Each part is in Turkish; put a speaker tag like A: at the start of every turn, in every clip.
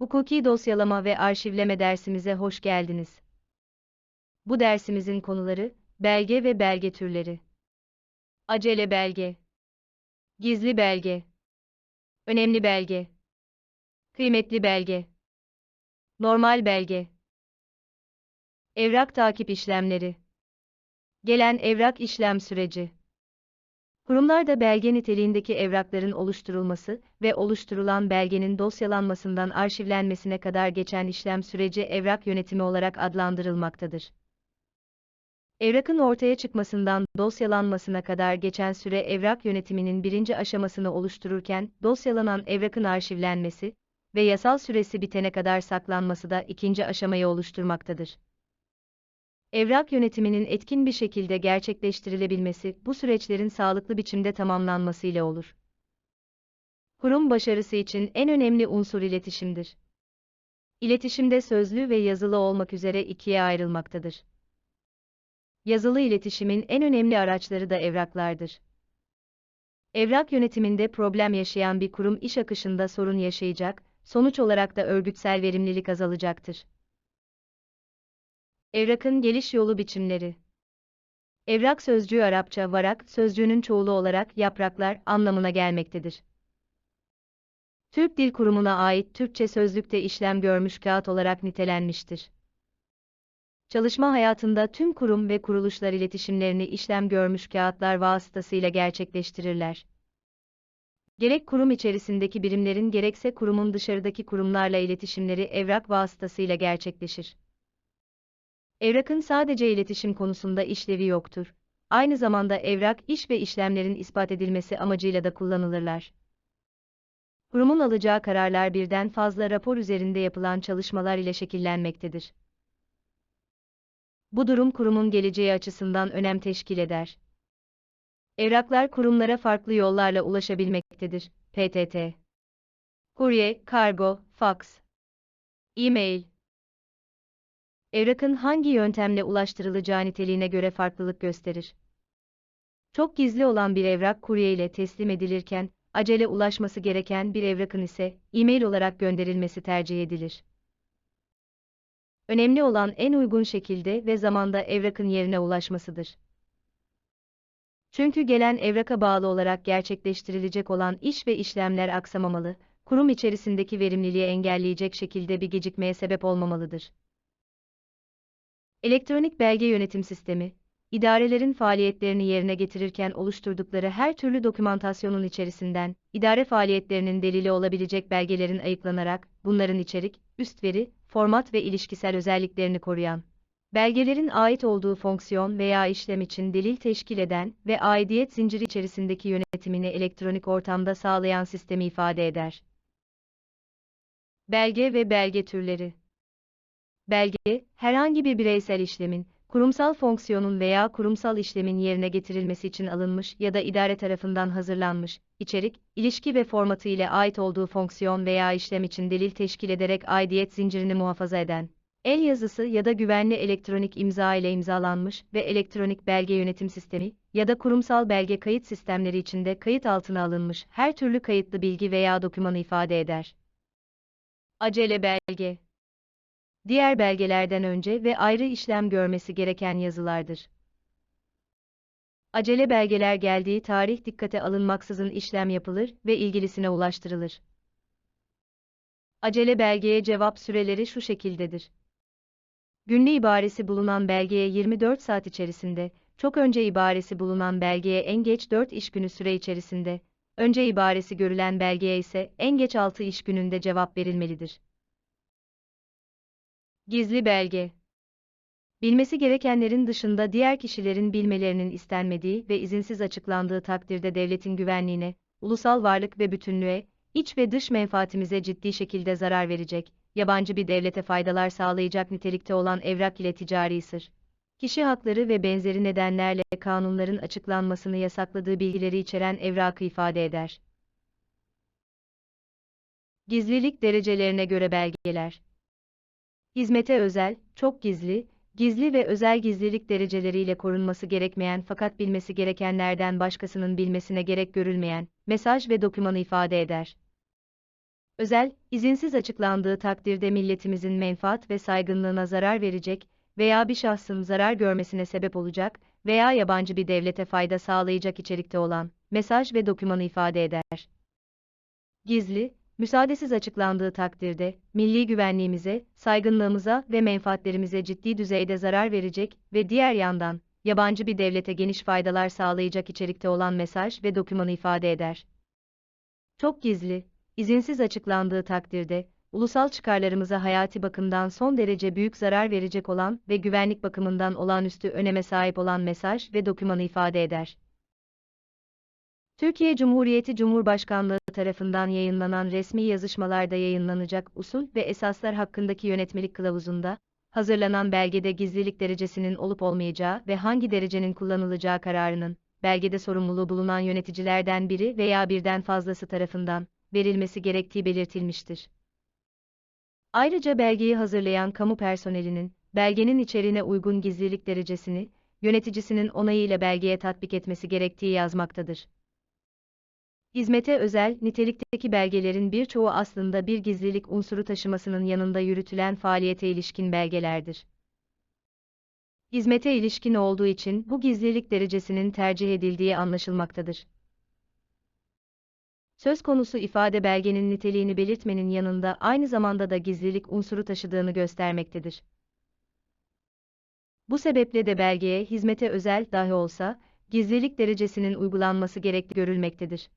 A: Hukuki dosyalama ve arşivleme dersimize hoş geldiniz. Bu dersimizin konuları, belge ve belge türleri. Acele belge. Gizli belge. Önemli belge. Kıymetli belge. Normal belge. Evrak takip işlemleri. Gelen evrak işlem süreci. Kurumlarda belge niteliğindeki evrakların oluşturulması ve oluşturulan belgenin dosyalanmasından arşivlenmesine kadar geçen işlem süreci evrak yönetimi olarak adlandırılmaktadır. Evrakın ortaya çıkmasından dosyalanmasına kadar geçen süre evrak yönetiminin birinci aşamasını oluştururken, dosyalanan evrakın arşivlenmesi ve yasal süresi bitene kadar saklanması da ikinci aşamayı oluşturmaktadır. Evrak yönetiminin etkin bir şekilde gerçekleştirilebilmesi, bu süreçlerin sağlıklı biçimde tamamlanması ile olur. Kurum başarısı için en önemli unsur iletişimdir. İletişimde sözlü ve yazılı olmak üzere ikiye ayrılmaktadır. Yazılı iletişimin en önemli araçları da evraklardır. Evrak yönetiminde problem yaşayan bir kurum iş akışında sorun yaşayacak, sonuç olarak da örgütsel verimlilik azalacaktır. Evrakın geliş yolu biçimleri. Evrak sözcüğü Arapça varak sözcüğünün çoğulu olarak yapraklar anlamına gelmektedir. Türk Dil Kurumu'na ait Türkçe sözlükte işlem görmüş kağıt olarak nitelenmiştir. Çalışma hayatında tüm kurum ve kuruluşlar iletişimlerini işlem görmüş kağıtlar vasıtasıyla gerçekleştirirler. Gerek kurum içerisindeki birimlerin gerekse kurumun dışarıdaki kurumlarla iletişimleri evrak vasıtasıyla gerçekleşir. Evrakın sadece iletişim konusunda işlevi yoktur. Aynı zamanda evrak iş ve işlemlerin ispat edilmesi amacıyla da kullanılırlar. Kurumun alacağı kararlar birden fazla rapor üzerinde yapılan çalışmalar ile şekillenmektedir. Bu durum kurumun geleceği açısından önem teşkil eder. Evraklar kurumlara farklı yollarla ulaşabilmektedir. PTT Kurye, kargo, fax, e-mail, evrakın hangi yöntemle ulaştırılacağı niteliğine göre farklılık gösterir. Çok gizli olan bir evrak kurye ile teslim edilirken, acele ulaşması gereken bir evrakın ise e-mail olarak gönderilmesi tercih edilir. Önemli olan en uygun şekilde ve zamanda evrakın yerine ulaşmasıdır. Çünkü gelen evraka bağlı olarak gerçekleştirilecek olan iş ve işlemler aksamamalı, kurum içerisindeki verimliliği engelleyecek şekilde bir gecikmeye sebep olmamalıdır. Elektronik belge yönetim sistemi, idarelerin faaliyetlerini yerine getirirken oluşturdukları her türlü dokümantasyonun içerisinden, idare faaliyetlerinin delili olabilecek belgelerin ayıklanarak, bunların içerik, üst veri, format ve ilişkisel özelliklerini koruyan, belgelerin ait olduğu fonksiyon veya işlem için delil teşkil eden ve aidiyet zinciri içerisindeki yönetimini elektronik ortamda sağlayan sistemi ifade eder. Belge ve belge türleri Belge, herhangi bir bireysel işlemin, kurumsal fonksiyonun veya kurumsal işlemin yerine getirilmesi için alınmış ya da idare tarafından hazırlanmış, içerik, ilişki ve formatı ile ait olduğu fonksiyon veya işlem için delil teşkil ederek aidiyet zincirini muhafaza eden, el yazısı ya da güvenli elektronik imza ile imzalanmış ve elektronik belge yönetim sistemi ya da kurumsal belge kayıt sistemleri içinde kayıt altına alınmış her türlü kayıtlı bilgi veya dokümanı ifade eder. Acele belge diğer belgelerden önce ve ayrı işlem görmesi gereken yazılardır. Acele belgeler geldiği tarih dikkate alınmaksızın işlem yapılır ve ilgilisine ulaştırılır. Acele belgeye cevap süreleri şu şekildedir. Günlü ibaresi bulunan belgeye 24 saat içerisinde, çok önce ibaresi bulunan belgeye en geç 4 iş günü süre içerisinde, önce ibaresi görülen belgeye ise en geç 6 iş gününde cevap verilmelidir. Gizli belge. Bilmesi gerekenlerin dışında diğer kişilerin bilmelerinin istenmediği ve izinsiz açıklandığı takdirde devletin güvenliğine, ulusal varlık ve bütünlüğe, iç ve dış menfaatimize ciddi şekilde zarar verecek, yabancı bir devlete faydalar sağlayacak nitelikte olan evrak ile ticari sır, kişi hakları ve benzeri nedenlerle kanunların açıklanmasını yasakladığı bilgileri içeren evrakı ifade eder. Gizlilik derecelerine göre belgeler Hizmete özel, çok gizli, gizli ve özel gizlilik dereceleriyle korunması gerekmeyen fakat bilmesi gerekenlerden başkasının bilmesine gerek görülmeyen, mesaj ve dokümanı ifade eder. Özel, izinsiz açıklandığı takdirde milletimizin menfaat ve saygınlığına zarar verecek veya bir şahsın zarar görmesine sebep olacak veya yabancı bir devlete fayda sağlayacak içerikte olan mesaj ve dokümanı ifade eder. Gizli, müsaadesiz açıklandığı takdirde milli güvenliğimize, saygınlığımıza ve menfaatlerimize ciddi düzeyde zarar verecek ve diğer yandan yabancı bir devlete geniş faydalar sağlayacak içerikte olan mesaj ve dokümanı ifade eder. Çok gizli, izinsiz açıklandığı takdirde, ulusal çıkarlarımıza hayati bakımdan son derece büyük zarar verecek olan ve güvenlik bakımından olağanüstü öneme sahip olan mesaj ve dokümanı ifade eder. Türkiye Cumhuriyeti Cumhurbaşkanlığı tarafından yayınlanan resmi yazışmalarda yayınlanacak usul ve esaslar hakkındaki yönetmelik kılavuzunda, hazırlanan belgede gizlilik derecesinin olup olmayacağı ve hangi derecenin kullanılacağı kararının, belgede sorumluluğu bulunan yöneticilerden biri veya birden fazlası tarafından, verilmesi gerektiği belirtilmiştir. Ayrıca belgeyi hazırlayan kamu personelinin, belgenin içeriğine uygun gizlilik derecesini, yöneticisinin onayıyla belgeye tatbik etmesi gerektiği yazmaktadır. Hizmete özel, nitelikteki belgelerin birçoğu aslında bir gizlilik unsuru taşımasının yanında yürütülen faaliyete ilişkin belgelerdir. Hizmete ilişkin olduğu için bu gizlilik derecesinin tercih edildiği anlaşılmaktadır. Söz konusu ifade belgenin niteliğini belirtmenin yanında aynı zamanda da gizlilik unsuru taşıdığını göstermektedir. Bu sebeple de belgeye hizmete özel dahi olsa, gizlilik derecesinin uygulanması gerekli görülmektedir.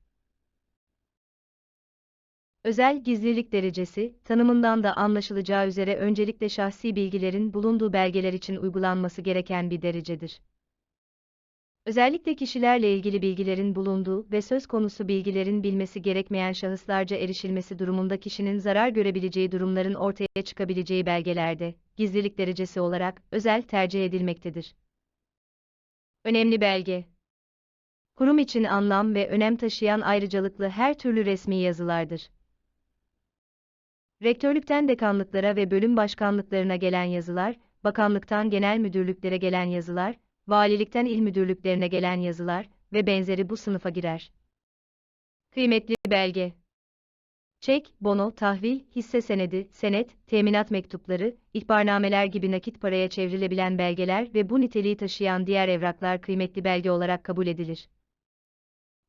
A: Özel gizlilik derecesi, tanımından da anlaşılacağı üzere öncelikle şahsi bilgilerin bulunduğu belgeler için uygulanması gereken bir derecedir. Özellikle kişilerle ilgili bilgilerin bulunduğu ve söz konusu bilgilerin bilmesi gerekmeyen şahıslarca erişilmesi durumunda kişinin zarar görebileceği durumların ortaya çıkabileceği belgelerde, gizlilik derecesi olarak özel tercih edilmektedir. Önemli belge Kurum için anlam ve önem taşıyan ayrıcalıklı her türlü resmi yazılardır. Rektörlükten dekanlıklara ve bölüm başkanlıklarına gelen yazılar, bakanlıktan genel müdürlüklere gelen yazılar, valilikten il müdürlüklerine gelen yazılar ve benzeri bu sınıfa girer. Kıymetli belge Çek, bono, tahvil, hisse senedi, senet, teminat mektupları, ihbarnameler gibi nakit paraya çevrilebilen belgeler ve bu niteliği taşıyan diğer evraklar kıymetli belge olarak kabul edilir.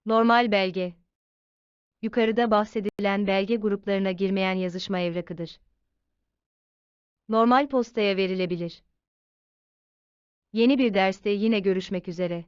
A: Normal belge Yukarıda bahsedilen belge gruplarına girmeyen yazışma evrakıdır. Normal postaya verilebilir. Yeni bir derste yine görüşmek üzere.